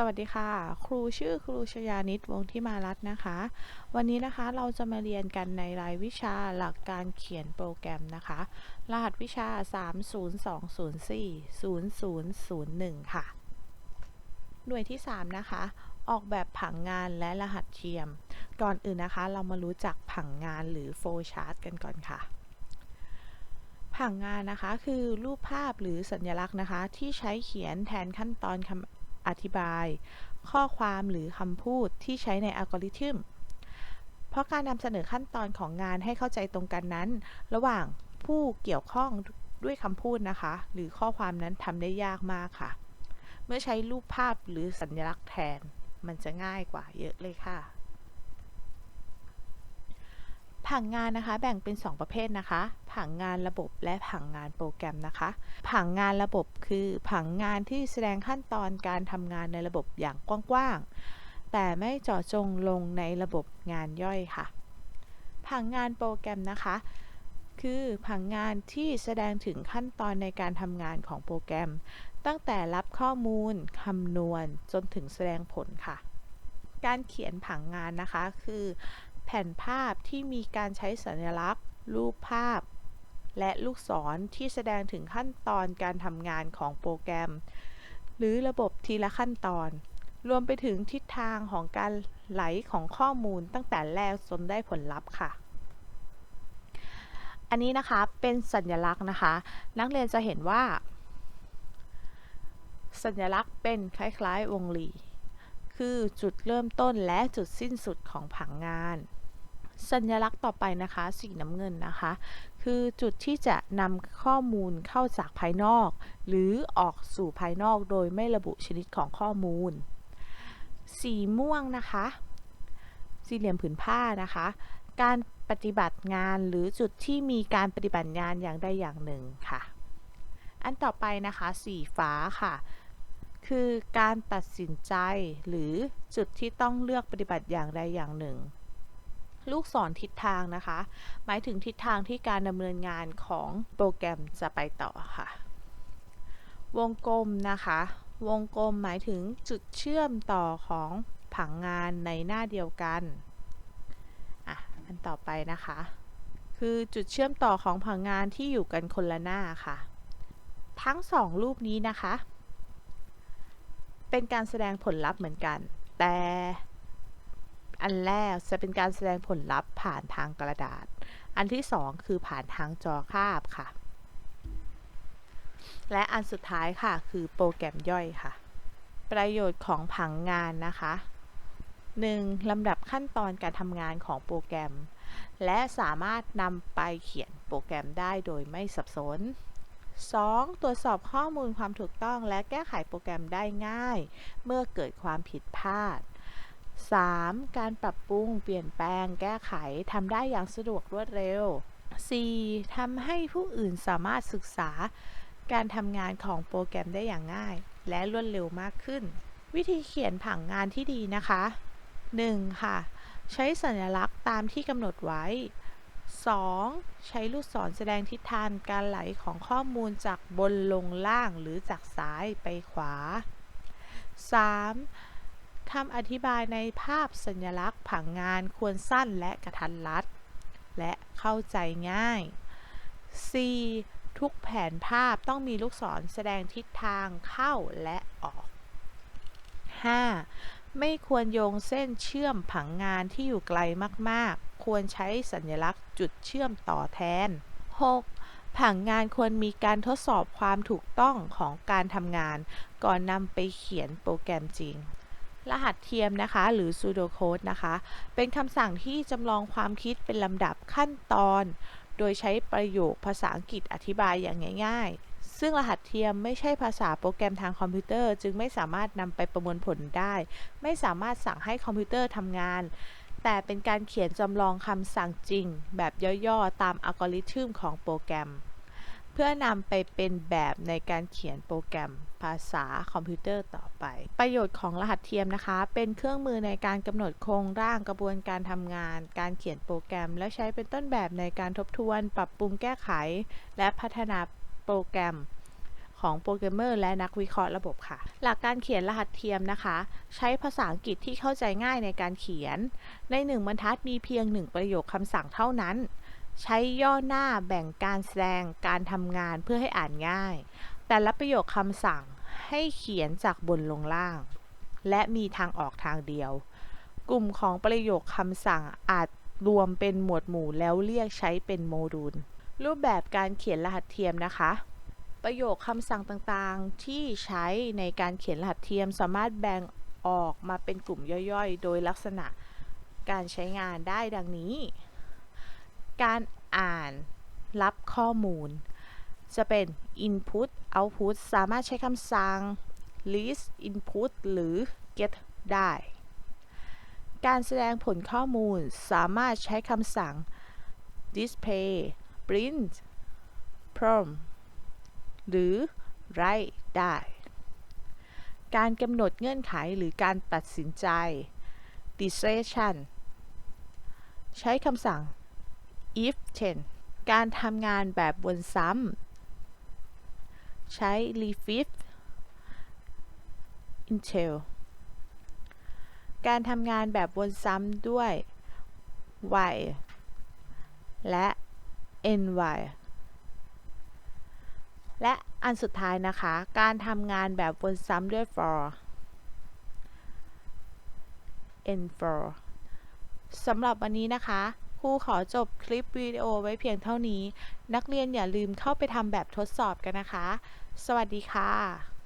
สวัสดีค่ะ ครูชื่อครูชยานิตวงที่มารัตน์นะคะ วันนี้นะคะเราจะมาเรียนกันในรายวิชาหลักการเขียนโปรแกรมนะคะ รหัสวิชา 30204 0001 ค่ะ หน่วยที่ 3 นะคะ ออกแบบผังงานและรหัสเทียม ก่อนอื่นนะคะเรามารู้จักผังงานหรือ flow chart กันก่อนค่ะผังงานนะคะคือรูปภาพหรือสัญลักษณ์นะคะ ที่ใช้เขียนแทนขั้นตอนคำ อธิบาย ข้อความหรือคำพูดที่ใช้ในอัลกอริทึม เพราะการนำเสนอขั้นตอนของงานให้เข้าใจตรงกันนั้น ระหว่างผู้เกี่ยวข้องด้วยคำพูดนะคะ หรือข้อความนั้นทำได้ยากมากค่ะ เมื่อใช้รูปภาพหรือสัญลักษณ์แทน มันจะง่ายกว่าเยอะเลยค่ะ ผังงานนะคะ แบ่งเป็น 2 ประเภทนะคะ ผังงานระบบและผังงานโปรแกรมนะคะ ผังงานระบบคือผังงานที่แสดงขั้นตอนการทำงานในระบบอย่างกว้างๆ แต่ไม่เจาะจงลงในระบบงานย่อยค่ะ ผังงานโปรแกรมนะคะ คือผังงานที่แสดงถึงขั้นตอนในการทำงานของโปรแกรม ตั้งแต่รับข้อมูลคำนวณจนถึงแสดงผลค่ะการเขียนผังงานนะคะ คือ แผ่นภาพที่มีการใช้สัญลักษณ์ รูปภาพ และลูกศรที่แสดงถึงขั้นตอนการทำงานของโปรแกรม หรือระบบทีละขั้นตอน รวมไปถึงทิศทางของการไหลของข้อมูลตั้งแต่แรกจนได้ผลลัพธ์ค่ะอันนี้นะคะเป็นสัญลักษณ์นะคะ นักเรียนจะเห็นว่า สัญลักษณ์เป็นคล้ายๆวงรี คือจุดเริ่มต้นและจุดสิ้นสุดของผังงาน สัญลักษณ์ต่อไปนะคะสีน้ำเงินนะคะ คือจุดที่จะนำข้อมูลเข้าจากภายนอก หรือออกสู่ภายนอกโดยไม่ระบุชนิดของข้อมูล สีม่วงนะคะ สี่เหลี่ยมผืนผ้านะคะ การปฏิบัติงานหรือจุดที่มีการปฏิบัติงานอย่างใดอย่างหนึ่งค่ะ อันต่อไปนะคะสีฟ้าค่ะ คือการตัดสินใจหรือจุดที่ต้องเลือกปฏิบัติอย่างใดอย่างหนึ่ง ลูกศรทิศทางนะคะ หมายถึงทิศทางที่การดำเนินงานของโปรแกรมจะไปต่อค่ะ วงกลมนะคะ วงกลมหมายถึงจุดเชื่อมต่อของผังงานในหน้าเดียวกันอะอันต่อไปนะคะ คือจุดเชื่อมต่อของผังงานที่อยู่กันคนละหน้าค่ะ ทั้งสองรูปนี้นะคะ เป็นการแสดงผลลัพธ์เหมือนกัน แต่ อันแรกจะเป็นการแสดงผลลัพธ์ผ่านทางกระดาษ อันที่สองคือผ่านทางจอคาบค่ะ และอันสุดท้ายค่ะ คือโปรแกรมย่อยค่ะ ประโยชน์ของผังงานนะคะ 1. ลำดับขั้นตอนการทำงานของโปรแกรม และสามารถนำไปเขียนโปรแกรมได้โดยไม่สับสน 2. ตรวจสอบข้อมูลความถูกต้องและแก้ไขโปรแกรมได้ง่าย เมื่อเกิดความผิดพลาด 3. การปรับปรุงเปลี่ยนแปลงแก้ไขทำได้อย่างสะดวกรวดเร็ว 4. ทำให้ผู้อื่นสามารถศึกษาการทำงานของโปรแกรมได้อย่างง่าย และรวดเร็วมากขึ้น วิธีเขียนผังงานที่ดีนะคะ 1. ค่ะ ใช้สัญลักษณ์ตามที่กำหนดไว้ 2. ใช้ลูกศรแสดงทิศทางการไหลของข้อมูลจากบนลงล่างหรือจากซ้ายไปขวา 3. คำอธิบายในภาพสัญลักษณ์ผังงานควรสั้นและกระทัดรัด และเข้าใจง่าย 4. ทุกแผนภาพต้องมีลูกศรแสดงทิศทางเข้าและออก 5. ไม่ควรโยงเส้นเชื่อมผังงานที่อยู่ไกลมากๆ ควรใช้สัญลักษณ์จุดเชื่อมต่อแทน 6. ผังงานควรมีการทดสอบความถูกต้องของการทำงาน ก่อนนำไปเขียนโปรแกรมจริง รหัสเทียมนะคะ หรือ pseudocode นะคะ เป็นคำสั่งที่จำลองความคิดเป็นลำดับขั้นตอน โดยใช้ประโยคภาษาอังกฤษอธิบายอย่างง่าย ๆ ซึ่งรหัสเทียมไม่ใช่ภาษาโปรแกรมทางคอมพิวเตอร์ จึงไม่สามารถนำไปประมวลผลได้ ไม่สามารถสั่งให้คอมพิวเตอร์ทำงาน แต่เป็นการเขียนจำลองคำสั่งจริง แบบย่อๆ ตามอัลกอริทึมของโปรแกรม พื่อนำไปเป็นแบบในการเขียนโปรแกรมภาษาคอมพิวเตอร์ต่อไป ประโยชน์ของรหัสเทียมนะคะ เป็นเครื่องมือในการกำหนดโครงร่างกระบวนการทำงาน การเขียนโปรแกรม และใช้เป็นต้นแบบในการทบทวน ปรับปรุงแก้ไข และพัฒนาโปรแกรมของโปรแกรมเมอร์และนักวิเคราะห์ระบบค่ะ หลักการเขียนรหัสเทียมนะคะ ใช้ภาษาอังกฤษที่เข้าใจง่ายในการเขียน ในหนึ่งบรรทัดมีเพียงหนึ่งประโยคคำสั่งเท่านั้น ใช้ย่อหน้าแบ่งการแสดงการทำงานเพื่อให้อ่านง่าย แต่ละประโยคคำสั่งให้เขียนจากบนลงล่าง และมีทางออกทางเดียว กลุ่มของประโยคคำสั่งอาจรวมเป็นหมวดหมู่แล้วเรียกใช้เป็นโมดูล รูปแบบการเขียนรหัสเทียมนะคะ ประโยคคำสั่งต่างๆ ที่ใช้ในการเขียนรหัสเทียมสามารถแบ่งออกมาเป็นกลุ่มย่อยๆ โดยลักษณะการใช้งานได้ดังนี้ การอ่านรับข้อมูล จะเป็น input output สามารถใช้คำสั่ง list input หรือ get ได้ การแสดงผลข้อมูลสามารถใช้คำสั่ง display print prompt หรือ write ได้ การกำหนดเงื่อนไขหรือการตัดสินใจ decision ใช้คำสั่ง if 10การทำงานแบบวนซ้ำ ใช้ repeat until การทำงานแบบวนซ้ำด้วย while และ end while และอันสุดท้ายนะคะ การทำงานแบบวนซ้ำด้วย for end for สำหรับวันนี้นะคะ ครูขอจบคลิปวิดีโอไว้เพียงเท่านี้ นักเรียนอย่าลืมเข้าไปทำแบบทดสอบกันนะคะ สวัสดีค่ะ